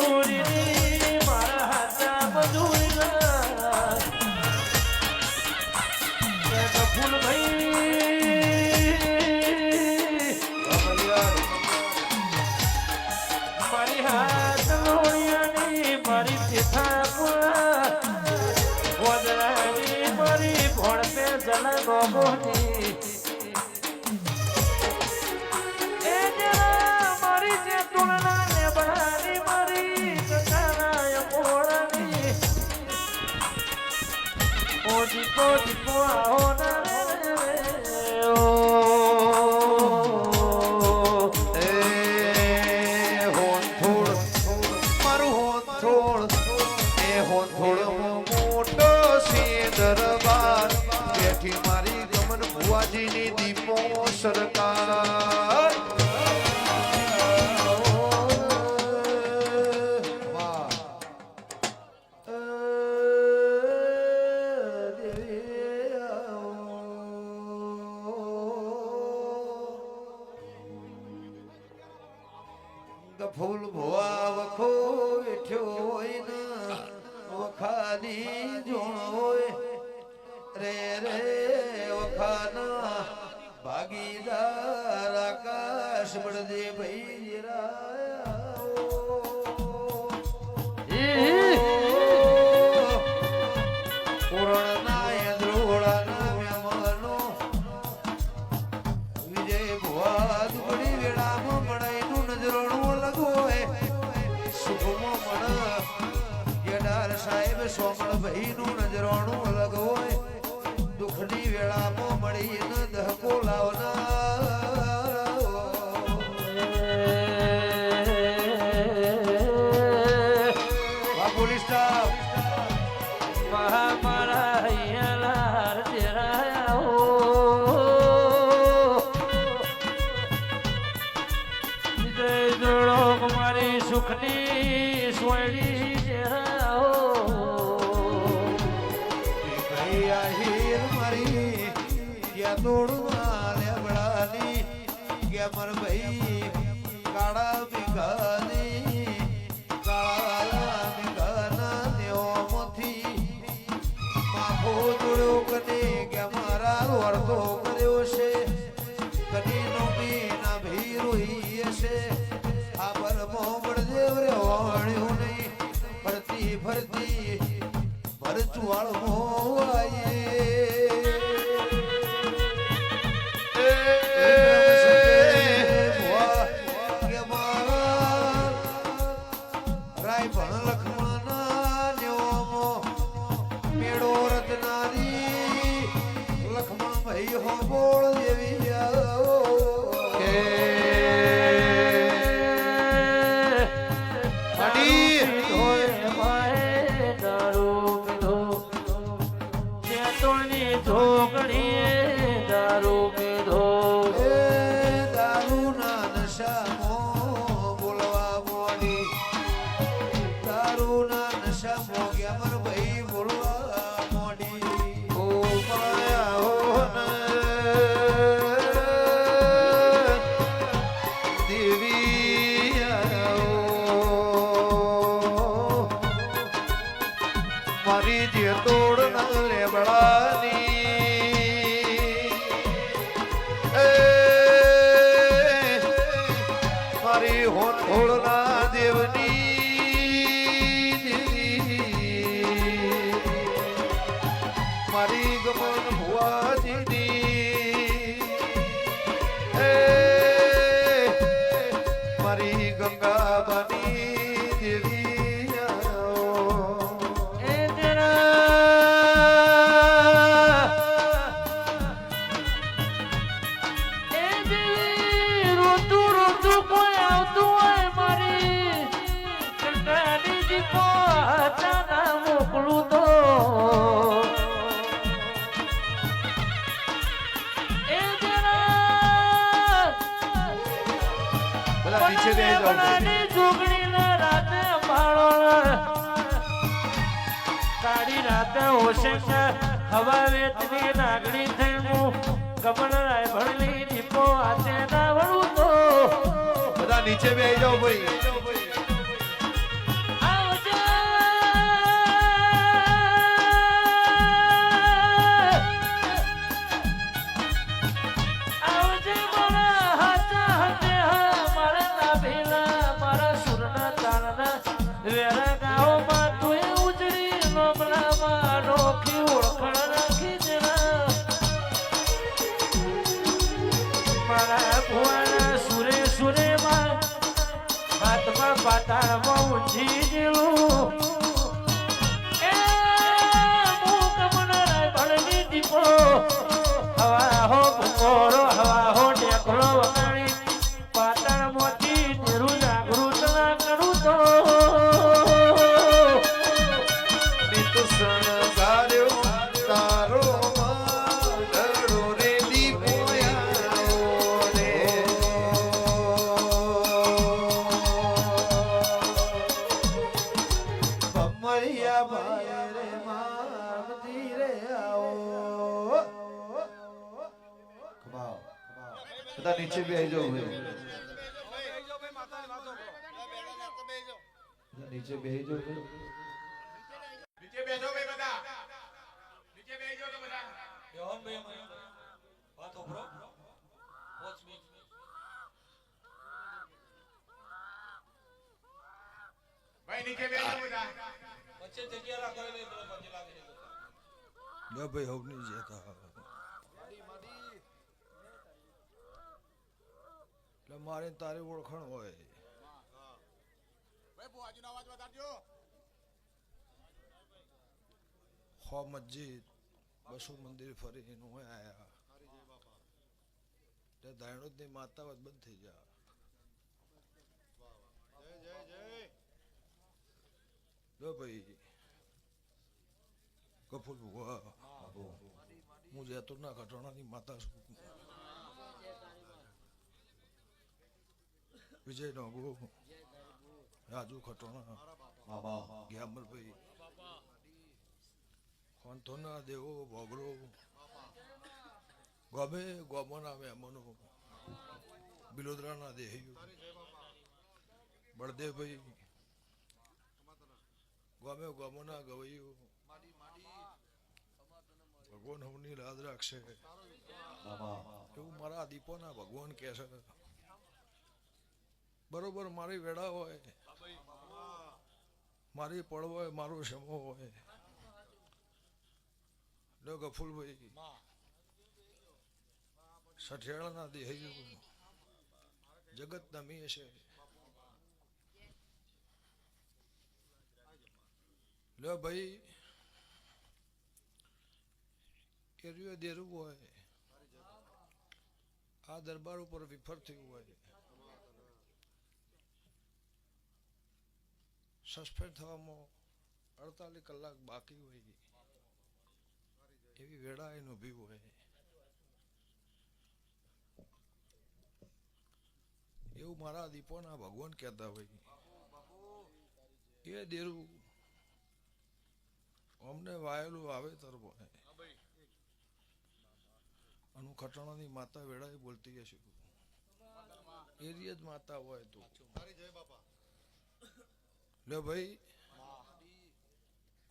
Beauty. સાંભળજે ભાઈ વેળામાં મળે નું નજરોણું અલગ હોય સાહેબ સોમણ ભાઈ નું નજરોણું અલગ દુઃખની વેળામાં મળીને દહકો લાવના તારો અડધો કર્યો છે. કદી નો મીના ભીરુ હીએ છે. આ પર મોમણ દેવ રે વાણ્યું નહીં. ભરતી ફરતી ભરચુવાળ મોવાય નીચે બેહજો ભાઈ બધા. વચ્ચે જગ્યા રાખો એટલે પેલો લાગે જો ભાઈ હોવ નહીં જતા. એટલે મારે તારી ઓળખાણ હોય. હો મસ્જિદ બસો મંદિર ફરી હોય આયા. એટલે દાયણોદની માતા વાત બંધ થઈ જા. જો ભાઈ. કપૂર ભુવા હું. જતો ના ખટોણાની માતા છું. વિજય નોબુ રાજુ ખટોણા. દેવો ભોગરો. ગોમોના મહેમાનો. બિલોદરાના દેહીઓ. બળદેવભાઈ. ગમે ગોમોના ગવૈયો. ભગવાન હમની લાદ રાખશે. એવું મારા દીપોના ભગવાન કહે છે. બરોબર, મારી વેળા હોય, મારી પળ હોય, મારો સમો હોય. લો ગફુલભાઈ, સઠિયાળાના દેહૈયું જગત નમી છે. લો ભાઈ, એરિયો દેરું હોય. આ દરબાર ઉપર વિફર થયું હોય. સસ્પેન્ડ થવામાં અડતાલીસ કલાક બાકી હોય એવી વેળા એને ઊભી હોય એવું મારા દીપોના ભગવાન કહેતા હોય એ દેરું અમને વાયેલું વાવેતર હોય અનુ ખટાણાની માતા વેળાએ બોલતી હશે. એરિયા જ માતા હોય તો. લે ભાઈ.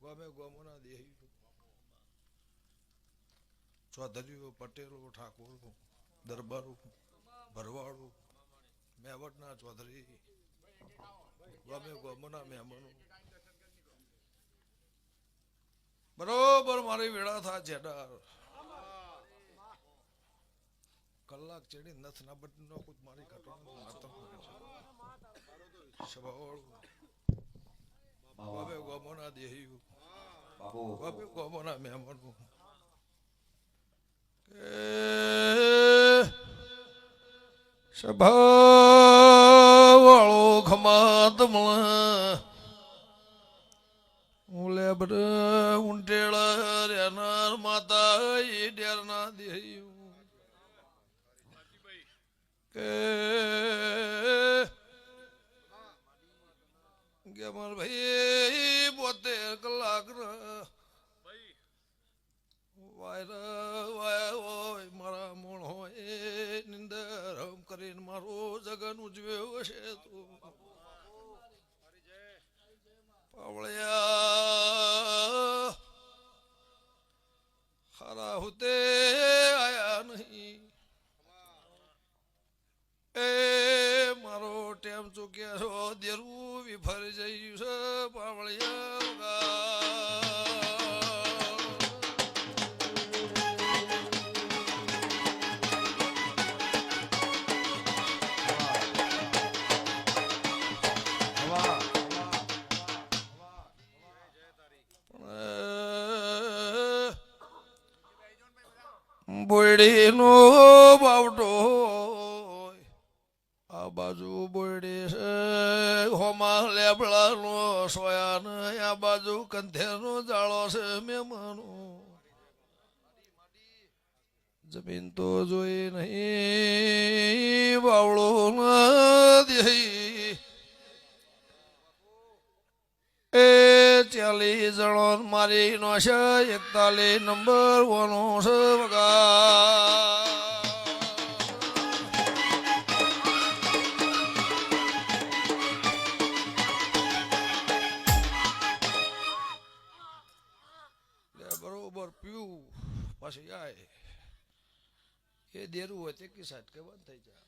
ગમે ગોમોના દેહી ચૌધરીઓ પટેલો, ઠાકોરો, દરબારો, ભરવાડો, મેવટના ચૌધરી, ગમે ગોમોના મહેમાનો. બરોબર મારી વેળા થા જેડાર કલાક ચડી નથ ના બટ નો કુત મારી ઘટવાનું માતમ સભાવાળું ગમે ગોમોના દેહીઓ ગમે ગોમોના મહેમાનો સભાવાળો ખમાત મળે. ઓલે વાયર હોય મારા મૂળ હોય નિંદર હમ કરીને મારો જગન ઉજવ્યો છે તું. પાવળિયા ખરા હુતે આયા નહીં. એ મારો ટેમ ચૂક્યા છો, દેરું વિફર જયું છે પાવળિયા. બોયડીનો બાવટો આ બાજુ બોયડી છે, હોમાં લેબડાનો સોયા ને આ બાજુ કંથેનો જાળો છે મહેમાનો જમીન તો જોઈ નહીં બાવળો નથી. જણો મારી નો છે એકતાલીસ નંબર ઓનો છે વગા બરોબર, પીવું. પછી આય. એ દેરું હોય તે કી સાઈડ કે બંધ થઈ જાય.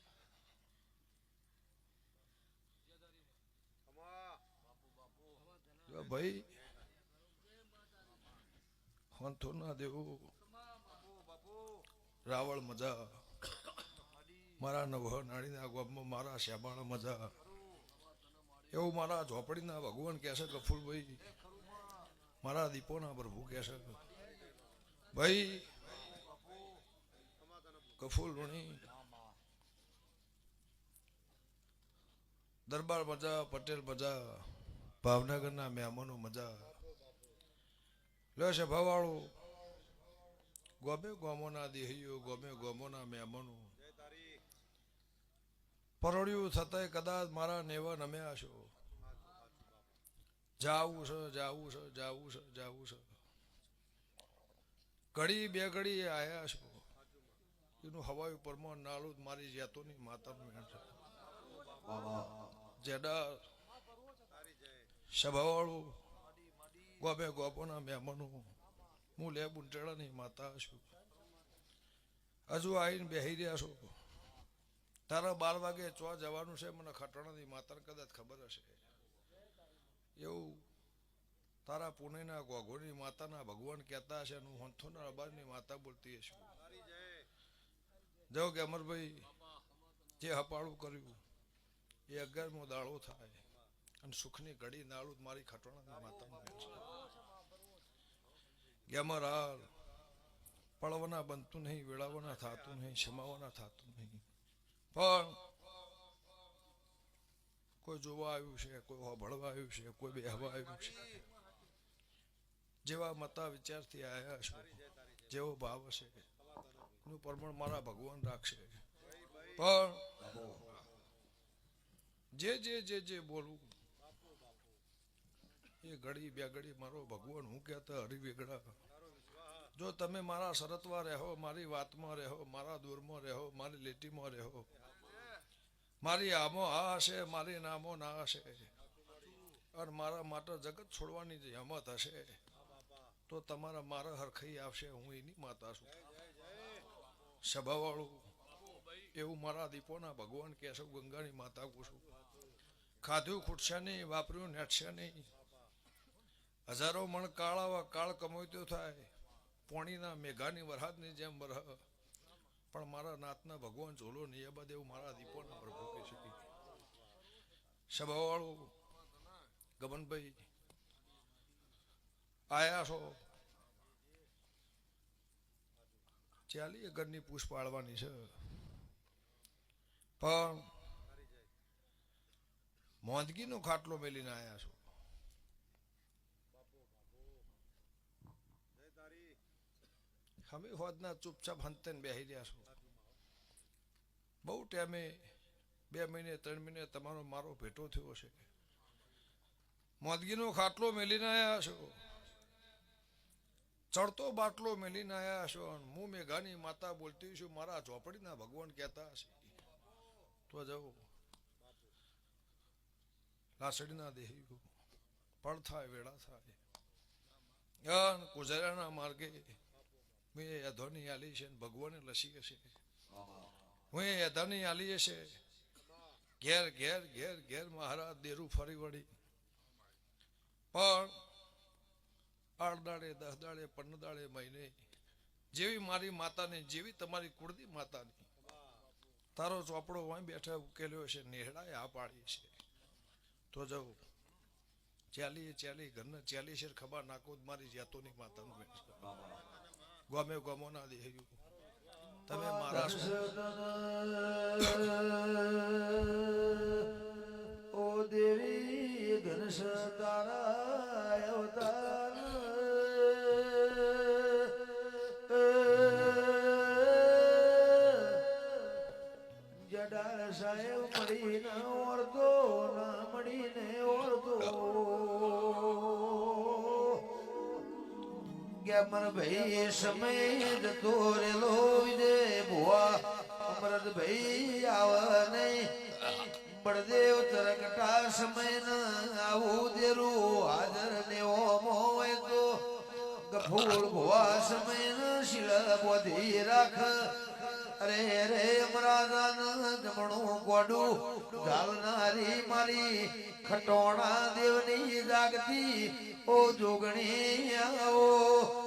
ભાઈ. હોંથો ના દેવો. રાવળ મજા. મારા નવ નાળીના ગોમમાં મારા શ્યામાળા મજા. એવું મારા ઝોપડીના ભગવાન કહે છે ગફુલભાઈ મારા દીપોના પ્રભુ કહે છે, ભાઈ કફુલ ઋણી દરબાર મજા, પટેલ મજા, ભાવનગરના મહેમાનો મજા. લે છે ભવાળું. ગોમે ગોમોના દેહીઓ, ગોમે ગોમોના મહેમાનો. પરોળ્યું થતાય કદાચ મારા નેવા નમ્યા છો. જાવું છે જાવું છે જાવું છે જાવું છે. ઘડી બે ઘડી આયા છો. એનું હવાયું પરમાણ નાલું મારી જેતોની માતાનું મેળ છે. જેડા સભાવાળું ગોબે ગોપોના મહેમાનો હું. લે બુંટેડાની માતા છું. હજુ આવીને બેહી રહ્યા છો. તારા બાર વાગે ચો જવાનું છે, મને ખટણાની માતાને કદાચ ખબર હશે. એવું તારા પુણેના ગોઘોની માતાના ભગવાન કહેતા હશે હું હંથોના અબારની માતા બોલતી હશું. જો કે અમરભાઈ, જે હપાળું કર્યું, એ અગિયારમો દાડો થાય. અને સુખની ઘડી નાળું મારી ખટોણા માતાનું ગેમરાલ પળવાના બનતું નહીં, વેળાવાના થતું નહીં, ક્ષમાવાના થતું નહીં. પણ કોઈ જોવા આવ્યું છે, કોઈ ભળવા આવ્યું છે, કોઈ બેહવા આવ્યું છે. જેવા મતા વિચારથી આવ્યા છો, જેવો ભાવ હશે, એનું પ્રમાણ મારા ભગવાન રાખશે. પણ જે જે જે જે બોલવું એ ઘડી બે ઘડી મારો ભગવાન, હું કહેતા હરી વેગડા જો તમે મારા શરતમાં રહો મારી વાતમાં રહો મારા દૂરમાં રહો મારી લીટીમાં રહો મારી આમો આ હશે, મારી નામો ના હશે, અને મારા માટે જગત છોડવાની જે હિંમત હશે, તો તમારા મારા હરખાઈ આવશે, હું એની માતા છું. સભાવાળું, એવું મારા દીપોના ભગવાન કેશવ ગંગાની માતા પૂછું. ખાધું, ખૂટશે નહીં, વાપર્યું, નેટશે નહીં. હજારો મણ કાળાવા કાળ કમોત્યો થાય. પોણીના મેઘાની વરહાદની જેમ વરહ. પણ મારા નાથના ભગવાન ઝોલો બધે એવું મારા દીપોના પ્રભુ કહી શકી. સભાવાળો ગમનભાઈ આયા છો ચાલી ઘરની પૂછ પાડવાની છે. પણ મોંદગીનો ખાટલો મેલીને આયા છો અમે હોદના ચૂપચાપ હંતે બેસી રહ્યા છો. બહુ ટાઈમે બે મહિને, ત્રણ મહિને તમારો મારો ભેટો થયો છે મોદગીનો ખાટલો મેલીને આવ્યા છો. ચડતો બાટલો મેલીને આવ્યા છો હું મેઘાની માતા બોલતી છું, મારા ઝોપડીના ભગવાન કહેતા હશે. તો જાઓ. લાસડીના દેહી પણ થાય, વેળા થાય. કુજરાના માર્ગે મેં યધોની આલી છે ભગવાને લસી હશે હું એ યધાની આલી હશે ઘેર ઘેર ઘેર ઘેર મહારાજ દેરું ફરી વળી. પણ આઠ દાડે દસ દાડે પંદર દાડે મહિને જેવી મારી માતાની જેવી તમારી કુળદી માતાની તારો ચોપડો વાંઈ બેઠા ઉકેલ્યો છે નેહડાએ આ પાડી છે. તો જાઉં. ચાલી ચાલી ઘરના ચાલી શેર ખબર નાખો મારી જાતોની માતાનું બેઠ છે ગમે ગમો ના દેહ્યું તમે મારા. ઓ દેવી ઘનશ તારા અવતાર. જડાળ સાહેબ ઓળતો ના ગેમર ભાઈ સમય જતો રેલો વિજય ભુવા. અમરત ભાઈ આવ નહીં બળદેવ તરકટા સમય ન આવું દેરું હાજર ને ઓમો હોય તો. કફૂલ ભવા સમય શીલ બોધી રાખ. અરે રે અમરાજાન જમણું ગોડું. ઝાલનારી મારી ખટોણા દેવની જાગતી. ઓ જોગણી આવો.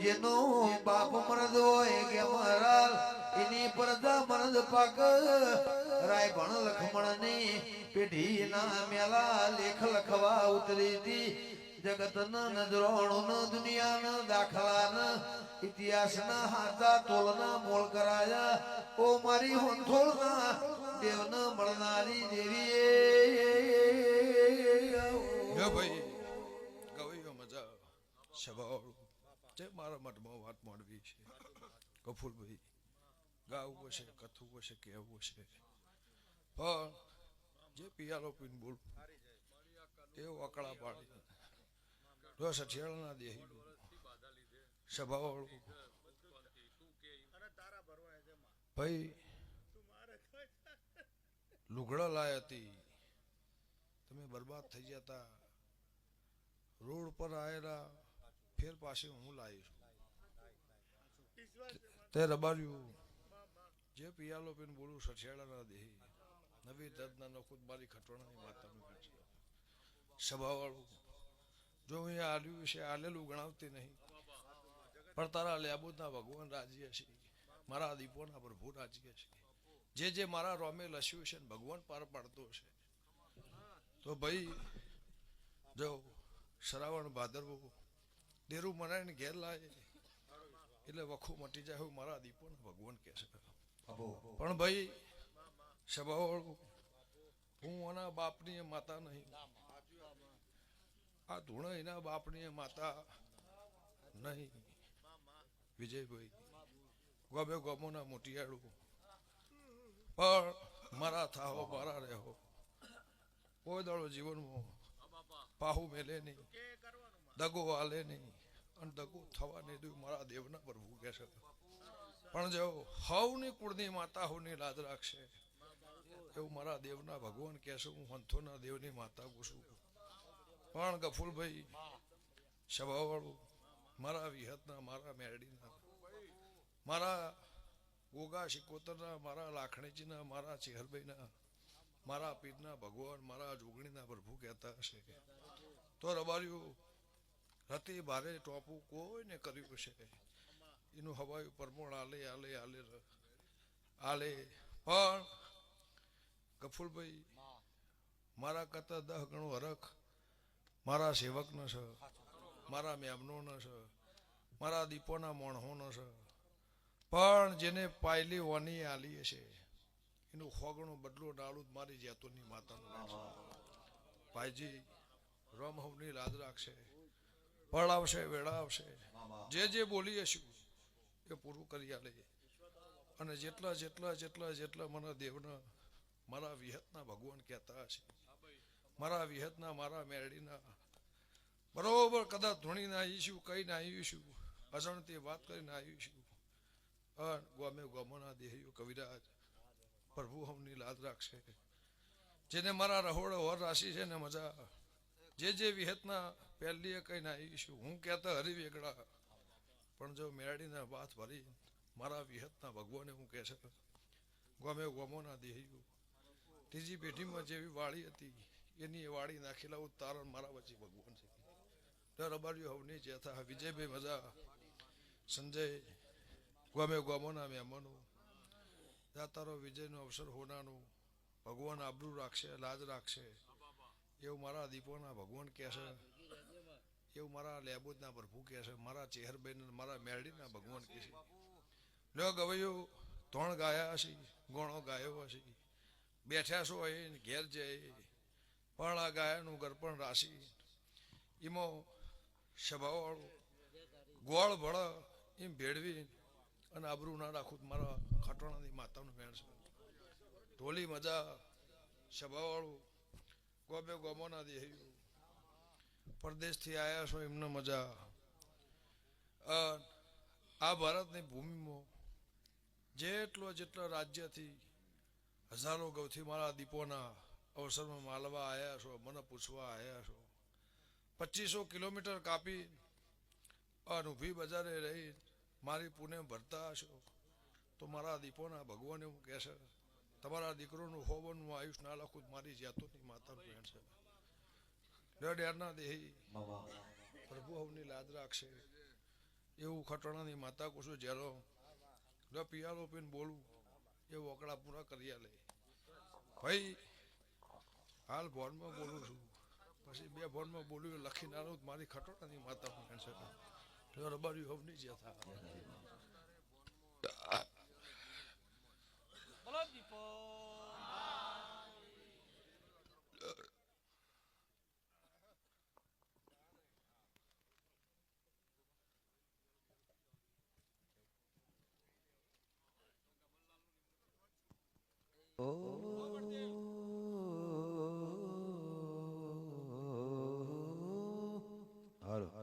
જેનો બાપ મરદ હોય કે મરાલ, એની પરદા મરદ પાક. રાય ભણ લખમણની પેઢી ના મેલા લેખ લખવા ઉતરી હતી. જગત ન નજરોણું ન દુનિયા ન દાખલા ન ઇતિહાસ ના હાથા તોલ ના મળનારી દેવી હે મારા મઠમાં વાત માંડવી છે. કફૂલભાઈ ગાવું હશે, કથવું હશે, કહેવું હશે. ભાઈ, લુગડા લાય હતી તમે બરબાદ થઈ જતા રોડ પર આવેલા ફેર પાસે હું લાવીશ તે રબાર્યું જે પિયાલો પીને બોલું, સઠિયાળાના દેહી, નવી દર્દના નખુદ મારી ખટોણાની માતાનું છે સભાવાળું, જો અહીંયા આલ્યું છે આલેલું ગણાવતી નહીં. પણ તારા લેબુદના ભગવાન રાજી હશે મારા દીપોના પ્રભુ રાજી હશે જે જે મારા રોમે લસ્યું છે ભગવાન પાર પાડતો છે તો ભાઈ, જો શ્રાવણ ભાદરવો દેરું મનાઈને ઘેર લાય એટલે વખું મટી જાય એવું મારા દીપો ભગવાન કહે છે. પણ ભાઈ સ્વભાવ હું આના બાપની માતા નહીં. આ ધૂણ એના બાપની માતા નહીં. વિજયભાઈ ગમે ગમોના મોટિયાળું. પણ મારા થાહો મારા રહેવો કોઈ દાડો જીવનમાં પાહુ મેલે નહીં. દગો હાલે નહીં. અને દગો થવા નહીં દઉં મારા દેવના પ્રભુ કહે છે. પણ જો હવની કુળની માતા હોની લાજ રાખશે, એવું મારા દેવના ભગવાન કહેશે હું હંથોના દેવની માતા પૂછું પણ ગફુલભાઈ સ્વભાવવાળું મારા વિહતના, મારા મેરડીના, મારા ગોગા શિકોતરના, મારા લાખણીજીના, મારા ચેહરભાઈના મારા પીરના ભગવાન મારા જોગણીના પ્રભુ કહેતા હશે કે, તો રબાર્યું રતી ભારે ટોપું કોઈને કર્યું છે એનું હવાયું પરમોણ આલે આલે આલે આલે. પણ ગફુલભાઈ, મારા કરતા દહ ગણું હરખ મારા સેવકનો છે, મારા મેમનોનો છે, મારા દીપોના મોણહોનો છે. પણ જેને પાયલી વની આલી હશે એનું ખોગણું બદલો ડાળું મારી જાતોની માતાનું ભાઈજી ભાઈજી રમહવની લાદ રાખશે. પળ આવશે, વેળા આવશે. જે જે બોલી હશું, એ પૂરું કરી આલે. અને જેટલા જેટલા જેટલા જેટલા મને દેવના, મારા વિહતના ભગવાન કહેતા હશે. મારા વિહતના, મારા મેરડીના. બરોબર, કદાચ ધૂણીને આવીશું કહીને આવીશું. અજણતી વાત કરીને આવીશું. અન ગોમે ગોમોના દેહ્યો કવિરાજ પ્રભુ હમની લાદ રાખશે. જેને મારા રહોડ હોર રાશિ છે ને મજા, જે જે વિહતના પહેલી ના આવીશું હું કહેતા હરી વેગડા પણ જો મેરડીને વાત ભરી, મારા વિહતના ભગવાને હું કહે છે, ગમે ગોમોના દેહ્યું. ત્રીજી પેઢીમાં જેવી વાળી હતી, એની વાળી નાખેલા ઉતારણ મારા વચ્ચે ભગવાન છે. દર અબાર્યું હવની જેથા વિજયભાઈ મજા, સંજય, ગમે ગોમોના મહેમાનો. દાતારો વિજયનો અવસર હોનાનું ભગવાન આબરૂ રાખશે, લાજ રાખશે. એવું મારા દીપોના ભગવાન કહે છે. એવું મારા લેબોદના પ્રભુ કહે છે. મારા ચેહરબેન મારા મેરડીના ભગવાન કહે છે. લ્યો ગવૈયો ત્રણ ગાયા હશે, ગોણો ગાયો હશે. બેઠ્યા છો એ ઘેર જાય પણ આ ગાયાનું ગરપણ રાશિ. એમાં સ્વભાવવાળું ગોળ ભળ એમ ભેળવી અને આબરૂ ના રાખું મારા ખટોણાની માતાનું મેળ છે. ઢોલી મજા, સભાવાળું, ગોબે ગોમોના દેહ્યું પરદેશથી આવ્યા છો, એમને મજા. આ ભારતની ભૂમિમાં જેટલો જેટલો રાજ્યથી હજારો ગૌથી મારા દીપોના અવસરમાં માલવા આવ્યા છો, મને પૂછવા આવ્યા છો. પચીસો કિલોમીટર કાપી અને ઊભી બજારે રહી, મારી પુણે ભરતા હશો તો મારા દીપોના ભગવાન એવું કહે છે, તમારા દીકરોનું હોવનનું આયુષ ના લખું, મારી જાતોની માતાનું ભેણ છે. ડેરના દેહી પ્રભુ હવની લાજ રાખશે. એવું ખટણાની માતા કુશું જેલો, લ પિયાલો પીને બોલું, એ વોકડા પૂરા કરી લે. ભાઈ, હાલ ભોનમાં બોલું છું. પછી બે ભોનમાં બોલ્યું લખીને ના મારી ખટોણાની માતા ભેણ છે. રબારી હવની જ્યાં બોલો દીપો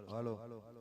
હાલો હાલો હાલો